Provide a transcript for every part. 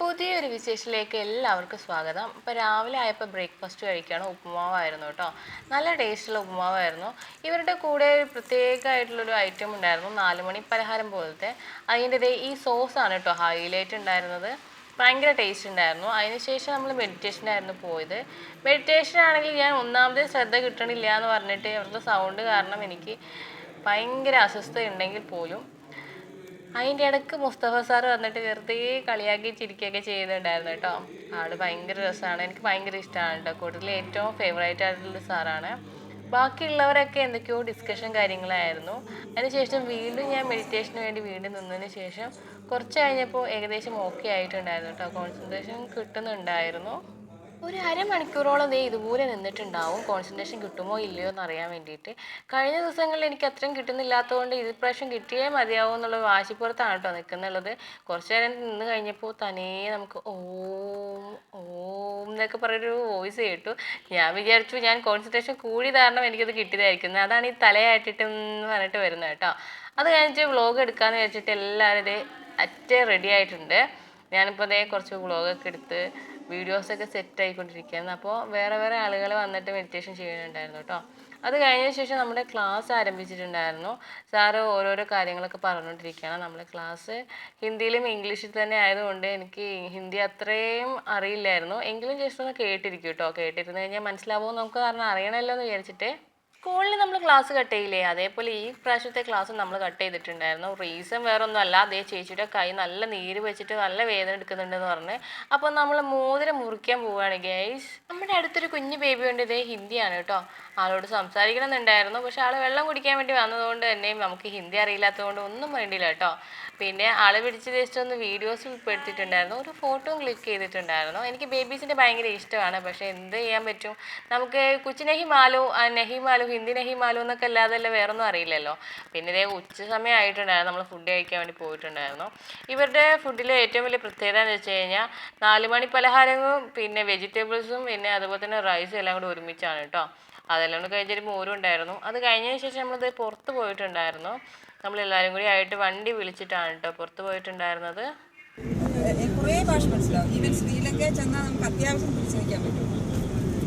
പുതിയൊരു വിശേഷത്തിലേക്ക് എല്ലാവർക്കും സ്വാഗതം. ഇപ്പോൾ രാവിലെ ആയപ്പോൾ ബ്രേക്ക്ഫാസ്റ്റ് കഴിക്കുകയാണ് ഉപ്പുമാവായിരുന്നു കേട്ടോ. നല്ല ടേസ്റ്റുള്ള ഉപ്പുമാവായിരുന്നു ഇവരുടെ കൂടെ ഒരു പ്രത്യേകമായിട്ടുള്ളൊരു ഐറ്റം ഉണ്ടായിരുന്നു നാല് മണി പലഹാരം പോലത്തെ. അതിന്റെ ഈ സോസാണ് കേട്ടോ ഹൈലൈറ്റ് ഉണ്ടായിരുന്നത്. ഭയങ്കര ടേസ്റ്റ് ഉണ്ടായിരുന്നു. അതിനുശേഷം നമ്മൾ മെഡിറ്റേഷനായിരുന്നു പോയത്. മെഡിറ്റേഷൻ ആണെങ്കിൽ ഞാൻ ഒന്നാമത് ശ്രദ്ധ കിട്ടണില്ല എന്ന് പറഞ്ഞിട്ട് അവരുടെ സൗണ്ട് കാരണം എനിക്ക് ഭയങ്കര അസ്വസ്ഥത ഉണ്ടെങ്കിൽ പോലും അതിന്റെ ഇടയ്ക്ക് മുസ്തഫ സാർ വന്നിട്ട് വെറുതെ കളിയാക്കി ചിരിക്കുകയൊക്കെ ചെയ്യുന്നുണ്ടായിരുന്നു കേട്ടോ. ആൾ ഭയങ്കര രസമാണ്. എനിക്ക് ഭയങ്കര ഇഷ്ടമാണ് കേട്ടോ. കൂടുതൽ ഏറ്റവും ഫേവറേറ്റ് ആയിട്ടുള്ള സാറാണ്. ബാക്കിയുള്ളവരൊക്കെ എന്തൊക്കെയോ ഡിസ്കഷൻ കാര്യങ്ങളായിരുന്നു. അതിനുശേഷം വീണ്ടും ഞാൻ മെഡിറ്റേഷന് വേണ്ടി വീണ്ടും നിന്നതിന് ശേഷം കുറച്ച് കഴിഞ്ഞപ്പോൾ ഏകദേശം ഓക്കെ ആയിട്ടുണ്ടായിരുന്നു കേട്ടോ. കോൺസെൻട്രേഷൻ കിട്ടുന്നുണ്ടായിരുന്നു. ഒരു അരമണിക്കൂറോളം ദേ ഇതുപോലെ നിന്നിട്ടുണ്ടാവും. കോൺസെൻട്രേഷൻ കിട്ടുമോ ഇല്ലയോ എന്ന് അറിയാൻ വേണ്ടിയിട്ട്. കഴിഞ്ഞ ദിവസങ്ങളിൽ എനിക്ക് അത്രയും കിട്ടുന്നില്ലാത്തതുകൊണ്ട് ഇത് പ്രാവശ്യം കിട്ടിയേ മതിയാവും എന്നുള്ള വാശിപ്പുറത്താണ് കേട്ടോ നിൽക്കുന്നുള്ളത്. കുറച്ച് നേരം നിന്ന് കഴിഞ്ഞപ്പോൾ തനേ നമുക്ക് ഓം ഓം എന്നൊക്കെ പറഞ്ഞൊരു വോയിസ് കേട്ടു. ഞാൻ വിചാരിച്ചു ഞാൻ കോൺസെൻട്രേഷൻ കൂടി കാരണം എനിക്കത് കിട്ടിയതായിരിക്കുന്നത് അതാണ് ഈ തലയായിട്ടിട്ട് എന്ന് പറഞ്ഞിട്ട് വരുന്നത് കേട്ടോ. അത് കഴിഞ്ഞ് വ്ളോഗ് എടുക്കാമെന്ന് വെച്ചിട്ട് എല്ലാവരും ഇതേ അറ്റേ റെഡി ആയിട്ടുണ്ട്. ഞാനിപ്പോൾ അതേ കുറച്ച് വ്ളോഗൊക്കെ എടുത്ത് വീഡിയോസൊക്കെ സെറ്റ് ആയിക്കൊണ്ടിരിക്കുകയായിരുന്നു. അപ്പോൾ വേറെ വേറെ ആളുകൾ വന്നിട്ട് മെഡിറ്റേഷൻ ചെയ്യുന്നുണ്ടായിരുന്നു കേട്ടോ അത് കഴിഞ്ഞ ശേഷം നമ്മുടെ ക്ലാസ് ആരംഭിച്ചിട്ടുണ്ടായിരുന്നു. സാറ് ഓരോരോ കാര്യങ്ങളൊക്കെ പറഞ്ഞുകൊണ്ടിരിക്കുകയാണ്. നമ്മുടെ ക്ലാസ് ഹിന്ദിയിലും ഇംഗ്ലീഷിൽ തന്നെ ആയതുകൊണ്ട് എനിക്ക് ഹിന്ദി അത്രയും അറിയില്ലായിരുന്നു. എങ്കിലും ജസ്റ്റ് ഒന്ന് കേട്ടിരിക്കും കേട്ടോ കേട്ടിരുന്ന് കഴിഞ്ഞാൽ മനസ്സിലാവുമോ നമുക്ക് കാരണം അറിയണമല്ലോ എന്ന് വിചാരിച്ചിട്ട് സ്കൂളിൽ നമ്മൾ ക്ലാസ് കട്ട് ചെയ്യില്ലേ? അതേപോലെ ഈ പ്രാവശ്യത്തെ ക്ലാസ് നമ്മൾ കട്ട് ചെയ്തിട്ടുണ്ടായിരുന്നു. റീസൺ വേറെ ഒന്നും അല്ല. അതേ ചേച്ചിയുടെ കൈ നല്ല നീര് വെച്ചിട്ട് നല്ല വേദന എടുക്കുന്നുണ്ടെന്ന് പറഞ്ഞ്. അപ്പോൾ നമ്മൾ മോതിരം മുറിക്കാൻ പോവുകയാണ് ഗൈസ് നമ്മുടെ അടുത്തൊരു കുഞ്ഞു ബേബി ഉണ്ട്. ഇതേ ഹിന്ദിയാണ് കേട്ടോ. ആളോട് സംസാരിക്കണം എന്നുണ്ടായിരുന്നു പക്ഷെ ആൾ വെള്ളം കുടിക്കാൻ വേണ്ടി വന്നതുകൊണ്ട് തന്നെ നമുക്ക് ഹിന്ദി അറിയില്ലാത്തതുകൊണ്ട് ഒന്നും വേണ്ടിയില്ല കേട്ടോ. പിന്നെ ആളെ പിടിച്ച് ജസ്റ്റ് ഒന്ന് വീഡിയോസ് ഉൾപ്പെടുത്തിയിട്ടുണ്ടായിരുന്നു. ഒരു ഫോട്ടോയും ക്ലിക്ക് ചെയ്തിട്ടുണ്ടായിരുന്നു. എനിക്ക് ബേബീസിന്റെ ഭയങ്കര ഇഷ്ടമാണ്. പക്ഷേ എന്ത് ചെയ്യാൻ പറ്റും? നമുക്ക് കുച്ചു നെഹി മാലു ആ ഹിമാലു എന്നൊക്കെ അല്ലാതല്ല വേറൊന്നും അറിയില്ലല്ലോ. പിന്നെ ഇതേ ഉച്ച സമയം ആയിട്ടുണ്ടായിരുന്നു നമ്മൾ ഫുഡ് കഴിക്കാൻ വേണ്ടി പോയിട്ടുണ്ടായിരുന്നു. ഇവരുടെ ഫുഡിലെ ഏറ്റവും വലിയ പ്രത്യേകത എന്ന് വെച്ച് കഴിഞ്ഞാൽ നാല് മണി പലഹാരങ്ങളും പിന്നെ വെജിറ്റബിൾസും പിന്നെ അതുപോലെ തന്നെ റൈസും എല്ലാം കൂടി ഒരുമിച്ചാണ് കേട്ടോ അതെല്ലാം കൂടി കഴിച്ചൊരു മോരും ഉണ്ടായിരുന്നു. അത് കഴിഞ്ഞതിന് ശേഷം നമ്മളിത് പുറത്ത് പോയിട്ടുണ്ടായിരുന്നു. നമ്മൾ നമ്മളെല്ലാവരും കൂടി ആയിട്ട് വണ്ടി വിളിച്ചിട്ടാണ് കേട്ടോ പുറത്ത് പോയിട്ടുണ്ടായിരുന്നത്. കുറേ ഭാഷ മനസ്സിലാവും. ഈവൻ ശ്രീലങ്കയിൽ ചെന്നാൽ നമുക്ക് അത്യാവശ്യം പിടിച്ചു നിൽക്കാൻ പറ്റും.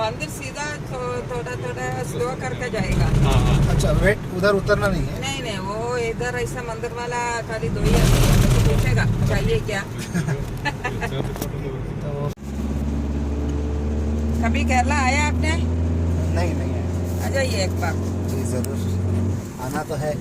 मंदिर सीधा थो- थोड़ा थोड़ा स्लो करके जाएगा। हाँ हाँ। अच्छा वेट उधर उतरना नहीं है? नहीं नहीं वो इधर ऐसा मंदिर वाला खाली दो ही तो पूछेगा चाहिए क्या? तो कभी केरला आया आपने? नहीं नहीं आ जाइए एक बार। जी ज़रूर। आना तो है।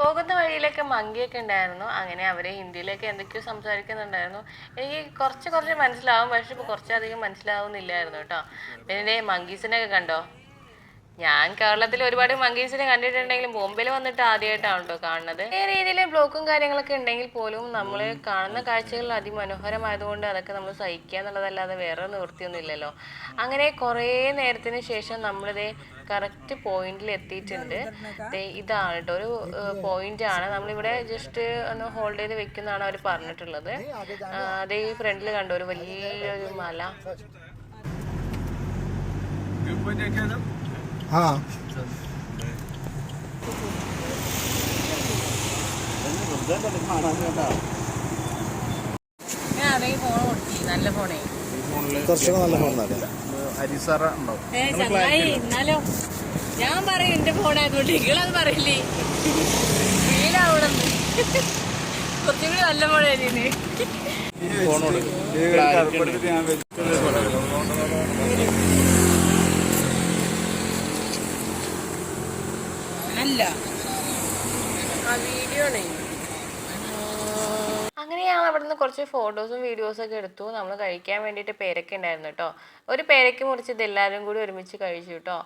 പോകുന്ന വഴിയിലൊക്കെ മങ്കിയൊക്കെ ഉണ്ടായിരുന്നു. അങ്ങനെ അവർ ഹിന്ദിയിലൊക്കെ എന്തൊക്കെയോ സംസാരിക്കുന്നുണ്ടായിരുന്നു. എനിക്ക് കുറച്ച് കുറച്ച് മനസ്സിലാവും. പക്ഷെ കുറച്ചധികം മനസ്സിലാവുന്നില്ലായിരുന്നു കേട്ടോ. പിന്നെ മങ്കീസിനൊക്കെ കണ്ടോ? ഞാൻ കേരളത്തിൽ ഒരുപാട് മങ്കീസിനെ കണ്ടിട്ടുണ്ടെങ്കിലും ബോംബെയിൽ വന്നിട്ട് ആദ്യമായിട്ടാണ് കേട്ടോ കാണുന്നത്. ഈ രീതിയിൽ ബ്ലോക്കും കാര്യങ്ങളൊക്കെ ഉണ്ടെങ്കിൽ പോലും നമ്മൾ കാണുന്ന കാഴ്ചകൾ അതിമനോഹരമായതുകൊണ്ട് അതൊക്കെ നമ്മൾ സഹിക്കുക എന്നുള്ളതല്ലാതെ വേറെ നിവൃത്തിയൊന്നും ഇല്ലല്ലോ അങ്ങനെ കുറേ നേരത്തിന് ശേഷം നമ്മളിത് കറക്റ്റ് പോയിന്റിൽ എത്തിയിട്ടുണ്ട്. ഇതാണ് കേട്ടോ ഒരു പോയിന്റ് ആണ്. നമ്മളിവിടെ ജസ്റ്റ് ഒന്ന് ഹോൾഡ് ചെയ്ത് വെക്കുന്നതാണ് അവർ പറഞ്ഞിട്ടുള്ളത്. അത് ഈ ഫ്രണ്ടിൽ കണ്ടോ ഒരു വലിയൊരു മല. हाँ। ഞാൻ നല്ല ഫോണേ കുറച്ചുകൂടെ നല്ല ഫോൺ അരിസറ ഉണ്ടാവും. എന്നാലോ? ഞാൻ പറയും എന്റെ ഫോണായതുകൊണ്ട് നിങ്ങളത് പറയില്ലേ? ഫീലാവണം കുറച്ചും കൂടി നല്ല ഫോണായിരുന്നു ഫോണോട് അല്ല വീഡിയോ അങ്ങനെ ഞങ്ങൾ അവിടെ നിന്ന് കുറച്ച് ഫോട്ടോസും വീഡിയോസും ഒക്കെ എടുത്തു. നമ്മൾ കഴിക്കാൻ വേണ്ടിയിട്ട് പേരക്ക ഉണ്ടായിരുന്നു കേട്ടോ ഒരു പേരക്ക മുറിച്ച് എല്ലാവരും കൂടി ഒരുമിച്ച് കഴിച്ചു കേട്ടോ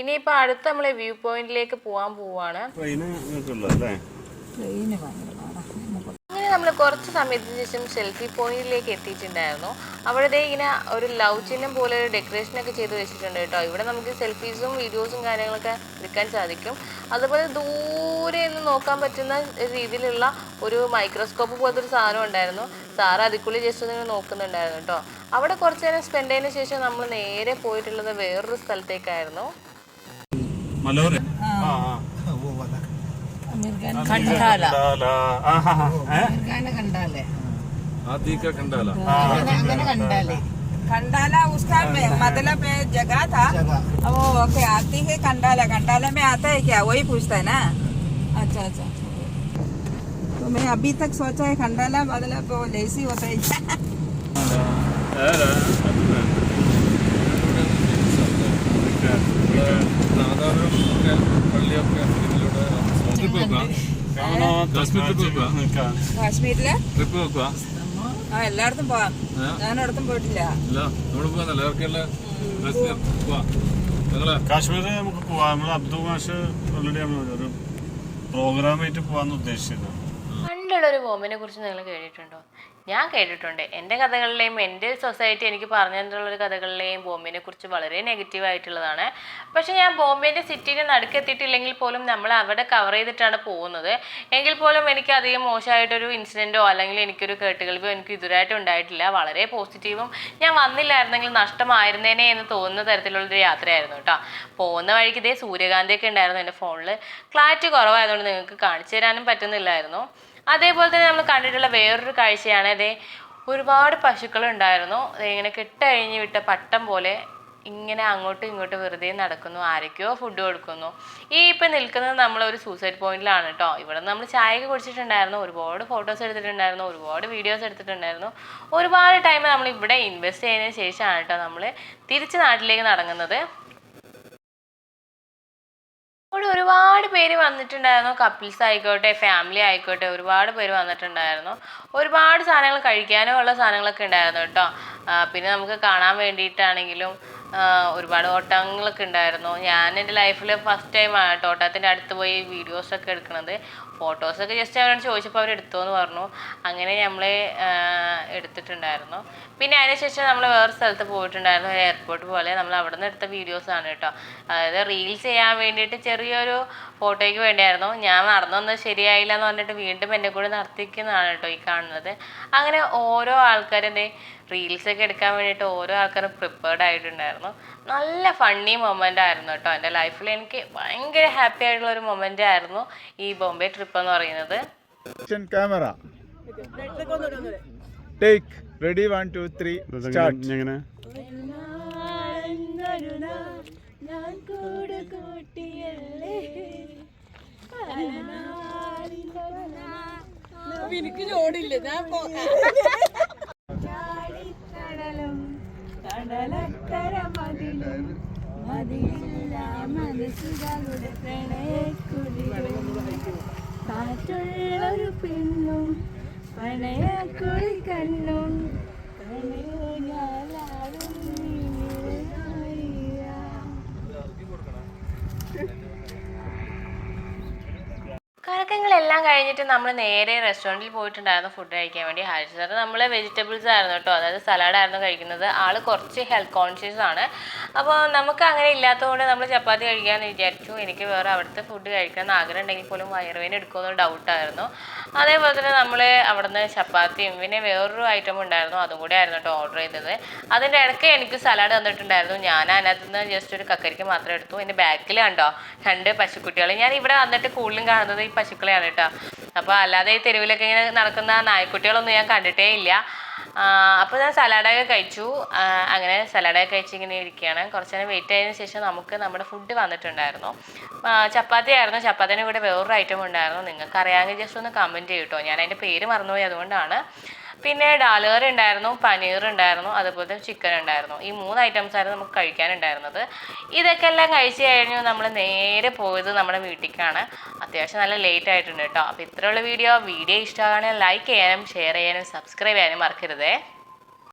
ഇനിയിപ്പോൾ അടുത്ത് നമ്മൾ വ്യൂ പോയിന്റിലേക്ക് പോകാൻ പോവാണ്. അങ്ങനെ നമ്മൾ കുറച്ച് സമയത്തിന് ശേഷം സെൽഫി പോയിന്റിലേക്ക് എത്തിയിട്ടുണ്ടായിരുന്നു. അവിടെ ഇങ്ങനെ ഒരു ലവ് ചിഹ്നം പോലെ ഒരു ഡെക്കറേഷൻ ഒക്കെ ചെയ്ത് വെച്ചിട്ടുണ്ട് കേട്ടോ ഇവിടെ നമുക്ക് സെൽഫീസും വീഡിയോസും കാര്യങ്ങളൊക്കെ എടുക്കാൻ സാധിക്കും. അതുപോലെ ദൂരെ നിന്ന് നോക്കാൻ പറ്റുന്ന രീതിയിലുള്ള ഒരു മൈക്രോസ്കോപ്പ് പോലത്തെ ഒരു സാധനം ഉണ്ടായിരുന്നു. സാർ അതിക്കുള്ളിൽ ജസ്റ്റ് ഒന്ന് നോക്കുന്നുണ്ടായിരുന്നു കേട്ടോ അവിടെ കുറച്ച് നേരം സ്പെൻഡ് ചെയ്തതിനു ശേഷം നമ്മൾ നേരെ പോയിട്ടുള്ളത് വേറൊരു സ്ഥലത്തേക്കായിരുന്നു. കണ്ടാലേ. കണ്ടാലേ. खंडाला उसका हाँ, हाँ। मतलब जगह था। वो क्या आती है खंडाला खंडाला में आता है क्या? वही पूछता है ना? अच्छा अच्छा। तो मैं अभी तक सोचा है खंडाला मतलब वो लेसी होता है। हाँ। ಕಾಶ್ಮೀರ್ ആ എല്ലായിടത്തും പോവാം. പോയിട്ടില്ല. കാശ്മീർ നമുക്ക് പോവാം. നമ്മൾ അബ്ദു മാഷ് ഓൾറെഡി ഒരു പ്രോഗ്രാമായിട്ട് പോവാന്ന് ഉദ്ദേശിച്ചിരുന്നു. പണ്ടുള്ള ഒരു ബോംബിനെ കുറിച്ച് നിങ്ങൾ കേട്ടിട്ടുണ്ടോ? ഞാൻ കേട്ടിട്ടുണ്ട്. എന്റെ കഥകളിലെയും എന്റെ സൊസൈറ്റി എനിക്ക് പറഞ്ഞു തന്നിട്ടുള്ള കഥകളിലെയും ബോംബിനെ കുറിച്ച് വളരെ നെഗറ്റീവ് ആയിട്ടുള്ളതാണ്. പക്ഷേ ഞാൻ ബോംബെന്റെ സിറ്റിയുടെ നടുക്കെത്തിയിട്ടില്ലെങ്കിൽ പോലും നമ്മൾ അവിടെ കവർ ചെയ്തിട്ടാണ് പോകുന്നത്. എങ്കിൽ പോലും എനിക്ക് അധികം മോശമായിട്ടൊരു ഇൻസിഡന്റോ അല്ലെങ്കിൽ എനിക്കൊരു കേട്ടുകൾക്കോ എനിക്ക് ഇതുവരായിട്ട് ഉണ്ടായിട്ടില്ല. വളരെ പോസിറ്റീവും ഞാൻ വന്നില്ലായിരുന്നെങ്കിൽ നഷ്ടമായിരുന്നേനെ എന്ന് തോന്നുന്ന തരത്തിലുള്ളൊരു യാത്രയായിരുന്നു കേട്ടോ. പോകുന്ന വഴിക്ക് ഇതേ സൂര്യകാന്തിയൊക്കെ ഉണ്ടായിരുന്നു എന്റെ ഫോണിൽ ക്ലാരിറ്റി കുറവായതുകൊണ്ട് നിങ്ങൾക്ക് കാണിച്ചു തരാനും പറ്റുന്നില്ലായിരുന്നു. അതേപോലെ തന്നെ നമ്മൾ കണ്ടിട്ടുള്ള വേറൊരു കാഴ്ചയാണ്. അതേ ഒരുപാട് പശുക്കൾ ഉണ്ടായിരുന്നു ഇങ്ങനെ കെട്ടഴിഞ്ഞ് വിട്ട പട്ടം പോലെ ഇങ്ങനെ അങ്ങോട്ടും ഇങ്ങോട്ടും വെറുതെ നടക്കുന്നു. ആരൊക്കെയോ ഫുഡ് കൊടുക്കുന്നു. ഈ ഇപ്പം നിൽക്കുന്നത് നമ്മൾ ഒരു സൂസൈഡ് പോയിന്റിലാണ് കേട്ടോ ഇവിടെ നമ്മൾ ചായയൊക്കെ കുടിച്ചിട്ടുണ്ടായിരുന്നു. ഒരുപാട് ഫോട്ടോസ് എടുത്തിട്ടുണ്ടായിരുന്നു. ഒരുപാട് വീഡിയോസ് എടുത്തിട്ടുണ്ടായിരുന്നു. ഒരുപാട് ടൈം നമ്മൾ ഇവിടെ ഇൻവെസ്റ്റ് ചെയ്തതിന് ശേഷമാണ് കേട്ടോ നമ്മൾ തിരിച്ച് നാട്ടിലേക്ക് നടങ്ങുന്നത് ഇവിടെ ഒരുപാട് പേര് വന്നിട്ടുണ്ടായിരുന്നു. കപ്പിൾസ് ആയിക്കോട്ടെ ഫാമിലി ആയിക്കോട്ടെ ഒരുപാട് പേര് വന്നിട്ടുണ്ടായിരുന്നു. ഒരുപാട് സാധനങ്ങൾ കഴിക്കാനും ഉള്ള സാധനങ്ങളൊക്കെ ഉണ്ടായിരുന്നു കേട്ടോ. പിന്നെ നമുക്ക് കാണാൻ വേണ്ടിയിട്ടാണെങ്കിലും ഒരുപാട് ഓട്ടങ്ങളൊക്കെ ഉണ്ടായിരുന്നു. ഞാൻ എന്റെ ലൈഫിൽ ഫസ്റ്റ് ടൈമാണ് കേട്ടോ അടുത്ത് പോയി വീഡിയോസൊക്കെ എടുക്കുന്നത് ഫോട്ടോസൊക്കെ ജസ്റ്റ് അവരോട് ചോദിച്ചപ്പോൾ അവർ എടുത്തോന്ന് പറഞ്ഞു. അങ്ങനെ നമ്മൾ എടുത്തിട്ടുണ്ടായിരുന്നു. പിന്നെ അതിനുശേഷം നമ്മൾ വേറെ സ്ഥലത്ത് പോയിട്ടുണ്ടായിരുന്നു എയർപോർട്ട് പോലെ. നമ്മൾ അവിടെ നിന്ന് എടുത്ത വീഡിയോസാണ് കേട്ടോ. അതായത് റീൽസ് ചെയ്യാൻ വേണ്ടിയിട്ട് ചെറിയൊരു ഫോട്ടോയ്ക്ക് വേണ്ടിയായിരുന്നു. ഞാൻ നടന്നൊന്നും ശരിയായില്ല എന്ന് പറഞ്ഞിട്ട് വീണ്ടും എന്റെ കൂടെ നടത്തിക്കുന്നതാണ് കേട്ടോ ഈ കാണുന്നത്. അങ്ങനെ ഓരോ ആൾക്കാരും റീൽസ് ഒക്കെ എടുക്കാൻ വേണ്ടിയിട്ട് ഓരോ ആൾക്കാരും പ്രിപ്പയർഡ് ആയിട്ടുണ്ടായിരുന്നു. നല്ല ഫണ്ണി മൊമെന്റ് ആയിരുന്നു കേട്ടോ എന്റെ ലൈഫിൽ എനിക്ക് ഭയങ്കര ഹാപ്പി ആയിട്ടുള്ള ഒരു മൊമെന്റ് ആയിരുന്നു ഈ ബോംബെ ട്രിപ്പ് എന്ന് പറയുന്നത്. Action camera. Take. Ready, one, two, three, start. എങ്ങനെ എനിക്ക് ജോഡില്ല ഞാൻ കടലും മതിലില്ല മനസ്സുകളുടെ പ്രണയക്കുളിരും കാറ്റുള്ളൊരു പെണ്ണും പ്രണയക്കുളി കണ്ണും കണ്ണൂഞ്ഞാലാടും കറക്കങ്ങളെല്ലാം കഴിഞ്ഞിട്ട് നമ്മൾ നേരെ റെസ്റ്റോറന്റിൽ പോയിട്ടുണ്ടായിരുന്നു ഫുഡ് കഴിക്കാൻ വേണ്ടി. സാർ നമ്മൾ വെജിറ്റബിൾസ് ആയിരുന്നു കേട്ടോ. അതായത് സലാഡ് ആയിരുന്നു കഴിക്കുന്നത്. ആൾ കുറച്ച് ഹെൽത്ത് കോൺഷ്യസ് ആണ്. അപ്പോൾ നമുക്ക് അങ്ങനെ ഇല്ലാത്തതുകൊണ്ട് നമ്മൾ ചപ്പാത്തി കഴിക്കാമെന്ന് വിചാരിച്ചു. എനിക്ക് വേറെ അവിടുത്തെ ഫുഡ് കഴിക്കണം എന്ന് ആഗ്രഹം ഉണ്ടെങ്കിൽ പോലും വയറുവേന എടുക്കുമെന്ന് ഡൗട്ടായിരുന്നു അതേപോലെ തന്നെ നമ്മൾ അവിടുന്ന് ചപ്പാത്തിയും പിന്നെ വേറൊരു ഐറ്റം ഉണ്ടായിരുന്നു. അതും കൂടി ആയിരുന്നു കേട്ടോ ഓർഡർ ചെയ്തത്. അതിന്റെ ഇടയ്ക്ക് എനിക്ക് സലാഡ് തന്നിട്ടുണ്ടായിരുന്നു. ഞാൻ അതിനകത്ത് നിന്ന് ജസ്റ്റ് ഒരു കക്കരിക്ക് മാത്രം എടുത്തു. എന്റെ ബാക്കിൽ കണ്ടോ? രണ്ട് പശുക്കുട്ടികൾ. ഞാൻ ഇവിടെ വന്നിട്ട് കൂടുതലും കാണുന്നത് ഈ പശുക്കളെയാണ്. കേട്ടോ. അപ്പോൾ അല്ലാതെ ഈ തെരുവിലൊക്കെ ഇങ്ങനെ നടക്കുന്ന നായ്ക്കുട്ടികളൊന്നും ഞാൻ കണ്ടിട്ടേ ഇല്ല. അപ്പോൾ ഞാൻ സലാഡൊക്കെ കഴിച്ചു. അങ്ങനെ സലാഡൊക്കെ കഴിച്ച് ഇങ്ങനെ ഇരിക്കുകയാണ്. കുറച്ച് നേരം വെയിറ്റ് ആയതിനു ശേഷം നമുക്ക് നമ്മുടെ ഫുഡ് വന്നിട്ടുണ്ടായിരുന്നു. ചപ്പാത്തി ആയിരുന്നു. ചപ്പാത്തിന്റെ കൂടെ വേറൊരു ഐറ്റം ഉണ്ടായിരുന്നു. നിങ്ങൾക്ക് അറിയാമെങ്കിൽ ജസ്റ്റ് ഒന്ന് കമന്റ് ചെയ്യൂട്ടോ ഞാൻ അതിന്റെ പേര് മറന്നുപോയി അതുകൊണ്ടാണ്. പിന്നെ ഡാലുകർ ഉണ്ടായിരുന്നു പനീർ ഉണ്ടായിരുന്നു അതുപോലെ ചിക്കൻ ഉണ്ടായിരുന്നു. ഈ മൂന്ന് ഐറ്റംസ് ആയിരുന്നു നമുക്ക് കഴിക്കാനുണ്ടായിരുന്നത്. ഇതൊക്കെ എല്ലാം കഴിച്ച് കഴിഞ്ഞു നമ്മൾ നേരെ പോയത് നമ്മുടെ വീട്ടിലേക്കാണ് അത്യാവശ്യം നല്ല ലേറ്റ് ആയിട്ടുണ്ട് കേട്ടോ. അപ്പോൾ ഇത്രയുള്ള വീഡിയോ വീഡിയോ ഇഷ്ടമാണെങ്കിൽ ലൈക്ക് ചെയ്യാനും ഷെയർ ചെയ്യാനും സബ്സ്ക്രൈബ് ചെയ്യാനും മറക്കരുതേ.